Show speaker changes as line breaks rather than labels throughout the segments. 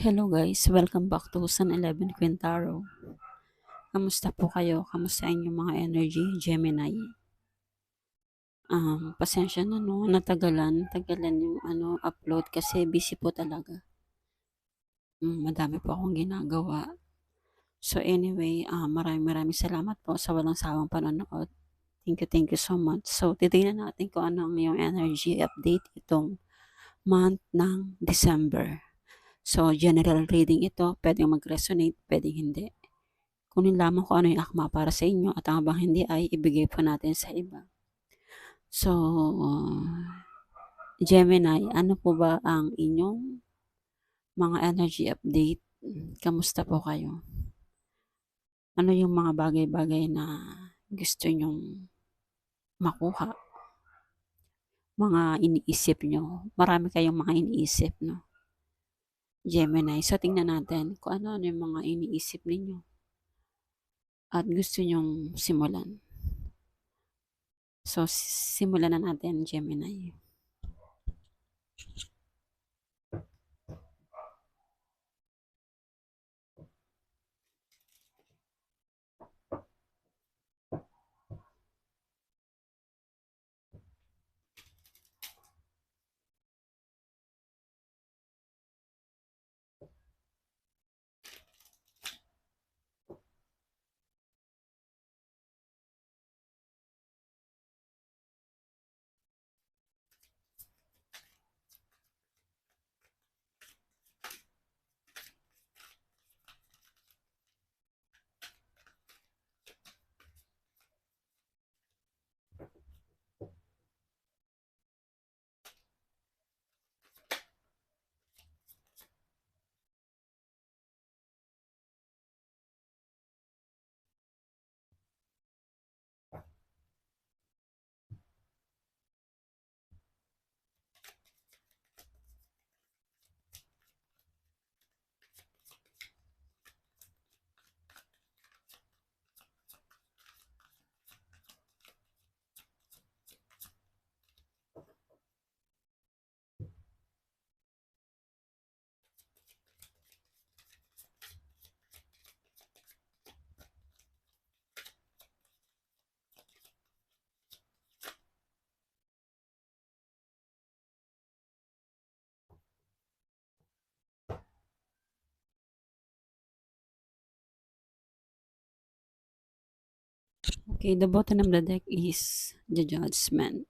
Hello guys, welcome back to Sun 11 Quintaro. Kamusta po kayo? Kamusta inyong mga energy, Gemini? Um, pasensya na no, natagalan, tagalan yung ano, upload kasi busy po talaga. Um, madami po akong ginagawa. So anyway, uh, maraming maraming salamat po sa walang sawang panonood. Thank you, thank you so much. So titignan natin kung ano ang yung energy update itong month ng December. So, general reading ito, pwedeng mag-resonate, pwedeng hindi. Kunin lamang kung ano yung akma para sa inyo at ang habang hindi ay ibigay po natin sa iba. So, Gemini, ano po ba ang inyong mga energy update? Kamusta po kayo? Ano yung mga bagay-bagay na gusto nyong makuha? Mga iniisip nyo. Marami kayong mga iniisip, no? Gemini. So, tingnan natin kung ano-ano yung mga iniisip ninyo at gusto nyong simulan. So, simulan na natin, Gemini. Okay, the bottom of the deck is the judgment.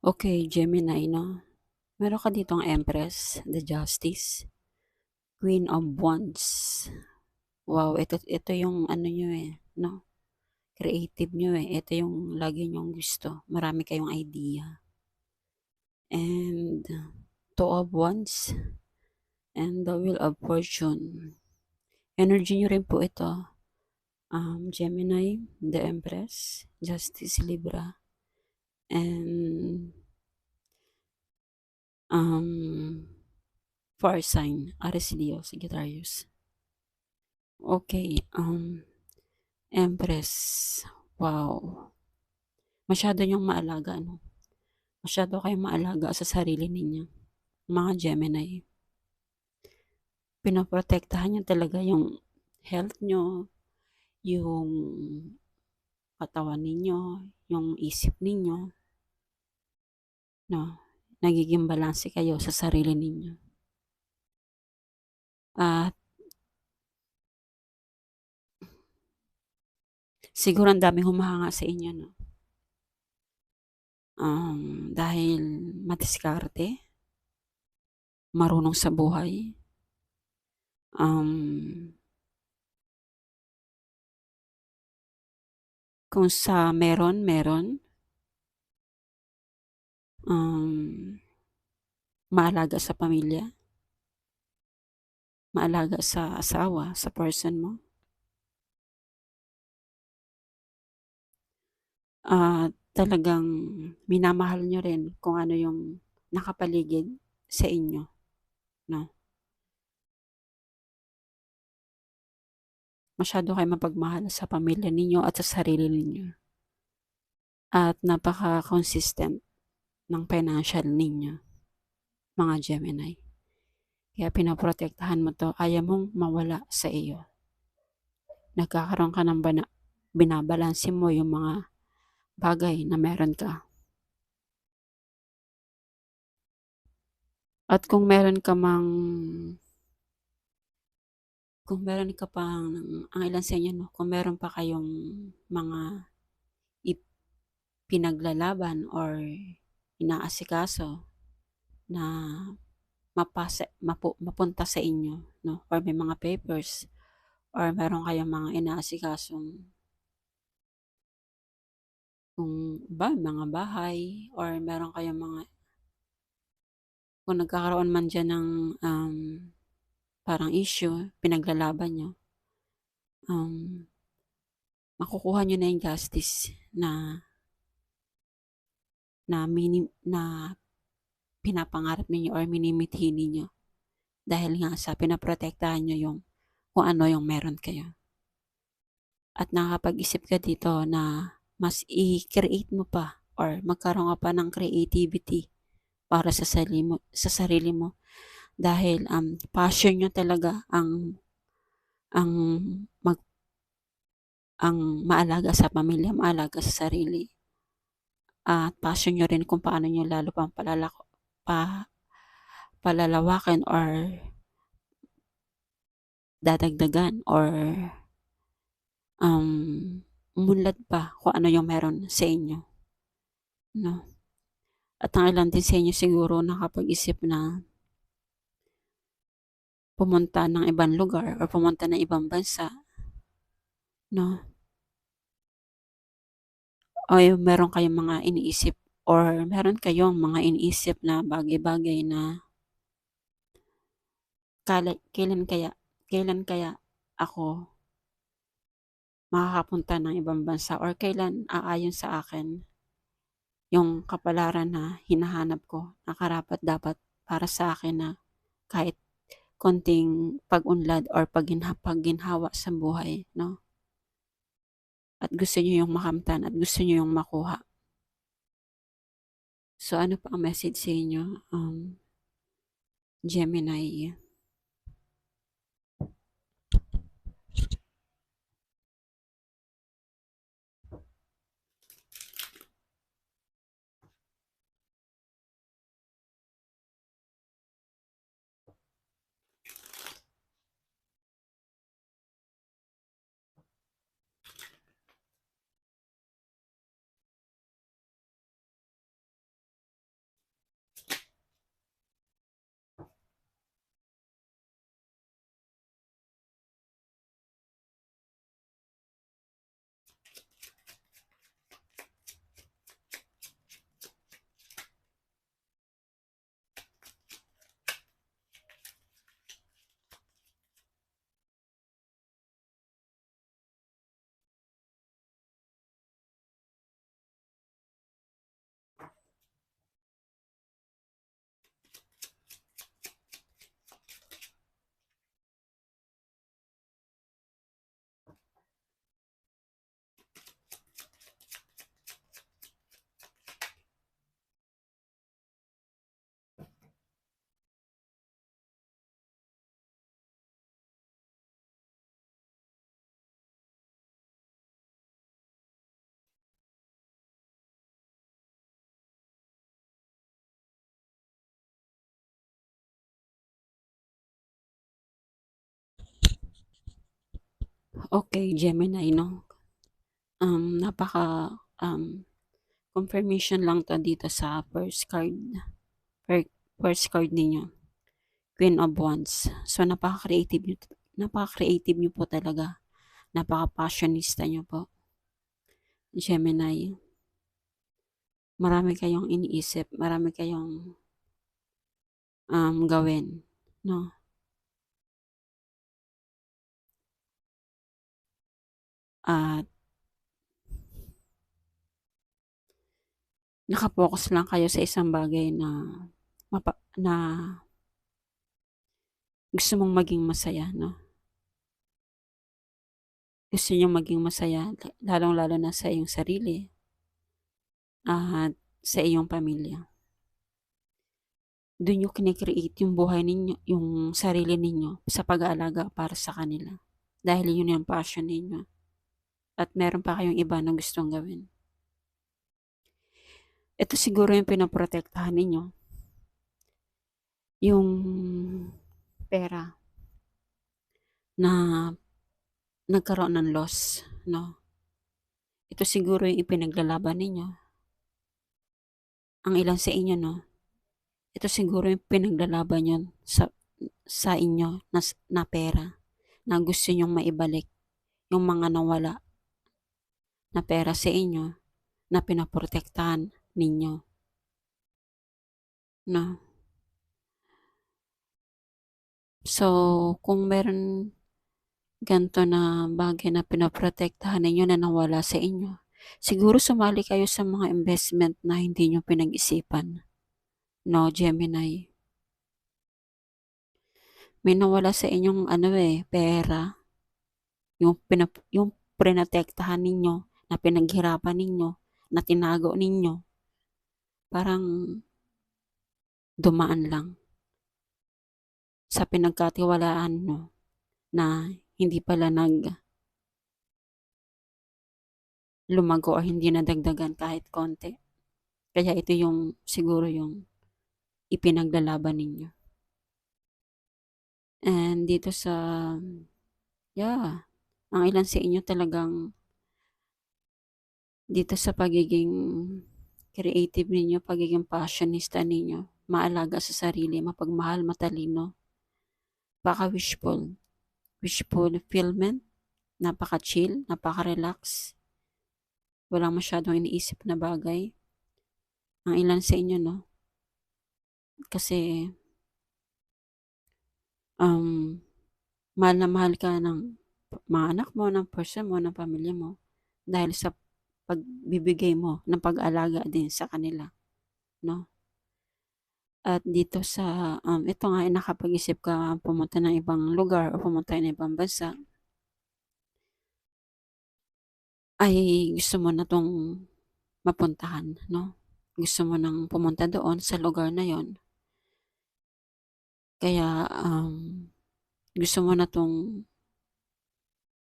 Okay, Gemini, no? Meron ka dito ang Empress, the Justice, Queen of Wands, Wow, ito, ito yung ano nyo eh, no? Creative nyo eh. Ito yung lagi nyong gusto. Marami kayong idea. And two of wands and the wheel of fortune. Energy nyo rin po ito. Um, Gemini, the Empress, Justice Libra, and um, fire sign, Aries Leo, Sagittarius. Okay, um, Empress. Wow. Masyado niyong maalaga, no? Masyado kayong maalaga sa sarili ninyo. Mga Gemini. Pinoprotektahan niyo talaga yung health nyo, yung katawan ninyo, yung isip ninyo. No? Nagiging balanse kayo sa sarili ninyo. At Siguro ang daming humahanga sa inyo, no? Um, dahil madiskarte, marunong sa buhay, um, kung sa meron, meron, um, maalaga sa pamilya, maalaga sa asawa, sa person mo, uh, talagang minamahal nyo rin kung ano yung nakapaligid sa inyo, 'no? Masyado kayong mapagmahal sa pamilya ninyo at sa sarili ninyo. At napaka-consistent ng financial ninyo, mga Gemini. Kaya pinoprotektahan mo 'to, ayaw mong mawala sa iyo. Nagkakaroon ka ng bana binabalanse mo yung mga bagay na meron ka. At kung meron ka mang kung meron ka pang ang ilan sa inyo 'no, kung meron pa kayong mga ipinaglalaban or inaasikaso na mapasa mapu mapunta sa inyo 'no, or may mga papers or meron kayong mga inaasikasong kung ba mga bahay or meron kayong mga kung nagkakaroon man diyan ng, um, parang issue, pinaglalaban niyo, um, makukuha niyo na yung justice na na minim na pinapangarap ninyo or minimithi ninyo. Dahil nga sa pinoprotektahan niyo yung kung ano yung meron kayo. At nakakapag-isip ka dito na mas i-create mo pa or magkaroon ka pa ng creativity para sa sarili mo sa sarili mo. Dahil, um, passion niyo talaga ang ang mag ang maalaga sa pamilya, maalaga sa sarili. At passion niyo rin kung paano niyo lalo pang palalak pa palalawakin or dadagdagan or um, umunlad pa kung ano yung meron sa inyo, 'no? At ang ilan din sa inyo siguro nakapag-isip na pumunta ng ibang lugar or pumunta ng ibang bansa, 'no? O meron kayong mga iniisip or meron kayong mga iniisip na bagay-bagay na kailan kaya kailan kaya ako makakapunta ng ibang bansa or kailan aayon sa akin yung kapalaran na hinahanap ko na karapat-dapat para sa akin na kahit konting pag-unlad or pagginha pagginhawa sa buhay, 'no? At gusto niyo yung makamtan at gusto niyo yung makuha. So, ano pa ang message sa inyo, um, Gemini? Okay, Gemini, 'no? Um, napaka, um, confirmation lang 'to dito sa first card, fir first card ninyo, Queen of Wands. So, napaka-creative niyo napaka-creative niyo po talaga, napaka-passionista niyo po, Gemini. Marami kayong iniisip, marami kayong, um, gawin, 'no? At naka-focus lang kayo sa isang bagay na mapa na gusto mong maging masaya, no? Gusto niyong maging masaya, lalong-lalo na sa iyong sarili at sa iyong pamilya. Doon niyo kine-create yung buhay ninyo, yung sarili ninyo sa pag-aalaga para sa kanila. Dahil yun yung passion ninyo. At meron pa kayong iba na gustong gawin. Ito siguro yung pinaprotektahan ninyo. Yung pera na nagkaroon ng loss, no? Ito siguro yung ipinaglalaban ninyo. Ang ilan sa inyo, no? Ito siguro yung pinaglalaban nyo sa, sa inyo na, na pera na gusto nyong maibalik yung mga nawala na pera sa inyo na pinaprotektahan ninyo. No? So, kung meron ganito na bagay na pinaprotektahan ninyo na nawala sa inyo, siguro sumali kayo sa mga investment na hindi nyo pinag-isipan. No, Gemini. May nawala sa inyong ano eh, pera. Yung, pinap yung pinatektahan ninyo, na pinaghirapan ninyo, na tinago ninyo. Parang dumaan lang sa pinagkatiwalaan no na hindi pala nag lumago o hindi nadagdagan kahit konti. Kaya ito yung siguro yung ipinaglalaban ninyo. And dito sa, yeah, ang ilan sa inyo talagang dito sa pagiging creative ninyo, pagiging passionista ninyo, maalaga sa sarili, mapagmahal, matalino, baka wishful, wishful fulfillment, napaka-chill, napaka-relax, walang masyadong iniisip na bagay. Ang ilan sa inyo, no? Kasi, um, mahal na mahal ka ng mga anak mo, ng person mo, ng pamilya mo, dahil sa pagbibigay mo ng pag-alaga din sa kanila, no? At dito sa, um, ito nga ay nakapag-isip ka pumunta ng ibang lugar o pumunta ng ibang bansa, ay gusto mo na tong mapuntahan, no? Gusto mo nang pumunta doon sa lugar na yon. Kaya, um, gusto mo na tong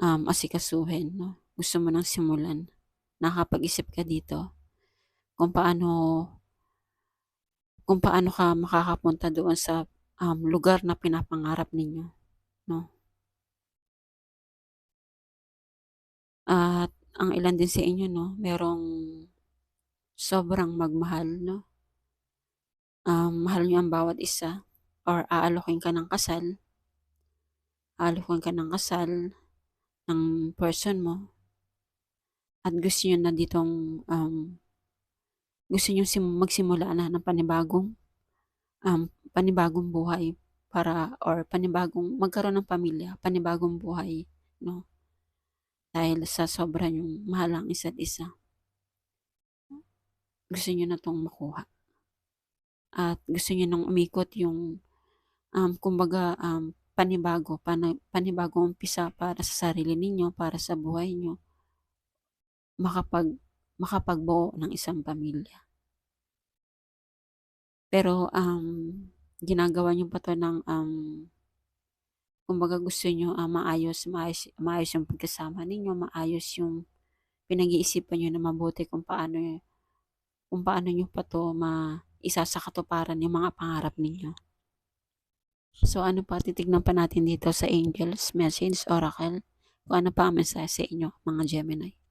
um, asikasuhin, no? Gusto mo nang simulan. Nakapag-isip ka dito kung paano kung paano ka makakapunta doon sa um, lugar na pinapangarap ninyo, no? At ang ilan din sa inyo, no, merong sobrang magmahal, no? Um, mahal niyo ang bawat isa or aalokin ka ng kasal, aalokin ka ng kasal ng person mo at gusto niyo na ditong um, gusto sim- magsimula na ng panibagong um, panibagong buhay para or panibagong magkaroon ng pamilya, panibagong buhay, no? Dahil sa sobra yung mahal ang isa't isa. Gusto niyo na tong makuha. At gusto niyo nang umikot yung um, kumbaga um, panibago, pan, panibago umpisa para sa sarili ninyo, para sa buhay niyo. Makapag makapagbuo ng isang pamilya. Pero um, ginagawa niyo pa to ng um, kumbaga gusto niyo uh, maayos, maayos, maayos yung pagkasama ninyo, maayos yung pinag-iisipan niyo na mabuti kung paano kung paano niyo pa to ma isa sa katuparan yung mga pangarap ninyo. So ano pa, titignan pa natin dito sa Angels, Message, Oracle, kung ano pa ang mensahe sa inyo, mga Gemini.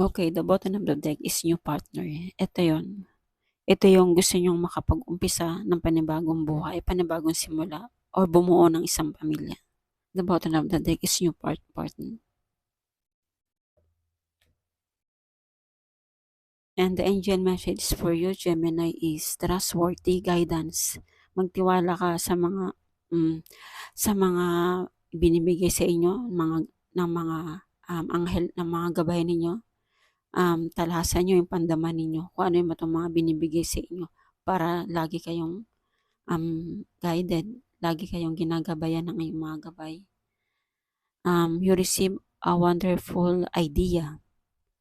Okay, the bottom of the deck is new partner. Ito yon. ito yung gusto nyong makapag-umpisa ng panibagong buhay, panibagong simula, or bumuo ng isang pamilya. The bottom of the deck is new part partner. And the angel message for you, Gemini, is trustworthy guidance. Magtiwala ka sa mga mm, sa mga binibigay sa inyo mga ng mga um, anghel ng mga gabay ninyo. Um, talhasan nyo yung pandaman ninyo kung ano yung itong mga binibigay sa inyo para lagi kayong um, guided, lagi kayong ginagabayan ng inyong mga gabay. Um, you receive a wonderful idea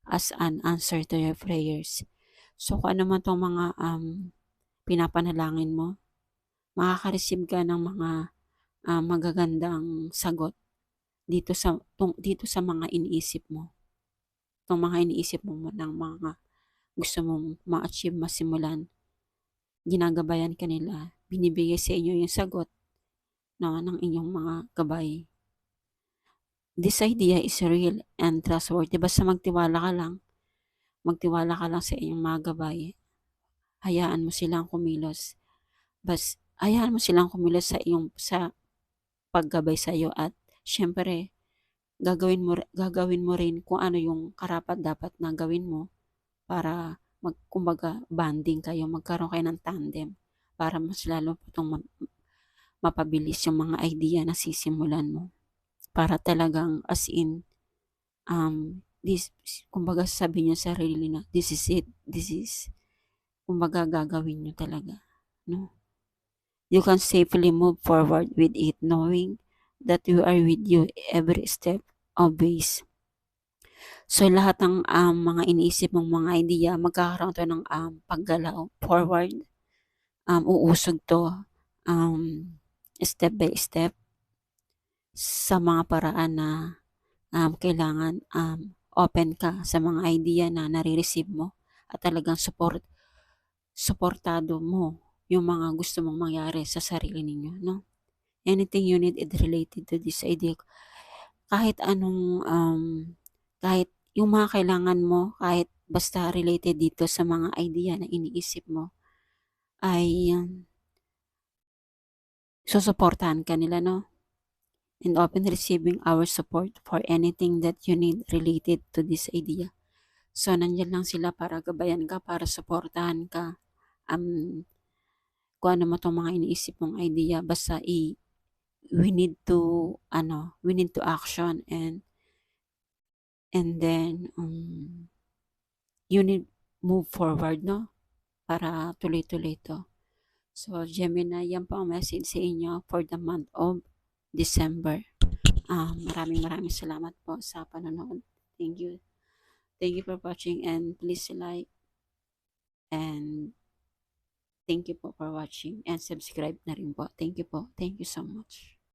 as an answer to your prayers. So kung ano man itong mga um, pinapanalangin mo, makaka-receive ka ng mga uh, magagandang sagot dito sa tung, dito sa mga iniisip mo. Itong mga iniisip mo ng mga gusto mong ma-achieve, masimulan, ginagabayan ka nila, binibigay sa inyo yung sagot no, ng inyong mga gabay. This idea is real and trustworthy. Basta magtiwala ka lang, magtiwala ka lang sa inyong mga gabay. Hayaan mo silang kumilos. Bas, hayaan mo silang kumilos sa iyong sa paggabay sa iyo at syempre gagawin mo gagawin mo rin kung ano yung karapat dapat na gawin mo para mag kumbaga banding kayo, magkaroon kayo ng tandem para mas lalo itong mapabilis yung mga idea na sisimulan mo. Para talagang as in um this kumbaga sabi niyo sa sarili na this is it, this is kumbaga gagawin niyo talaga, no? You can safely move forward with it knowing that you are with you every step of ways. So, lahat ng um, mga iniisip mong mga idea, magkakaroon to ng um, paggalaw forward. Um, uusog to um, step by step sa mga paraan na um, kailangan um, open ka sa mga idea na nare-receive mo at talagang support suportado mo yung mga gusto mong mangyari sa sarili ninyo, no? Anything you need is related to this idea kahit anong um, kahit yung mga kailangan mo, kahit basta related dito sa mga idea na iniisip mo, ay um, susuportahan ka nila, no? And open receiving our support for anything that you need related to this idea. So, nandiyan lang sila para gabayan ka, para suportahan ka. Um, kung ano mo itong mga iniisip mong idea, basta i we need to ano we need to action and and then um, you need move forward no? Para tuloy-tuloy to. So Gemini yan po ang message sa inyo for the month of December. Um, maraming maraming salamat po sa panonood. Thank you. Thank you for watching and please like and thank you po for watching and subscribe na rin po. Thank you po. Thank you so much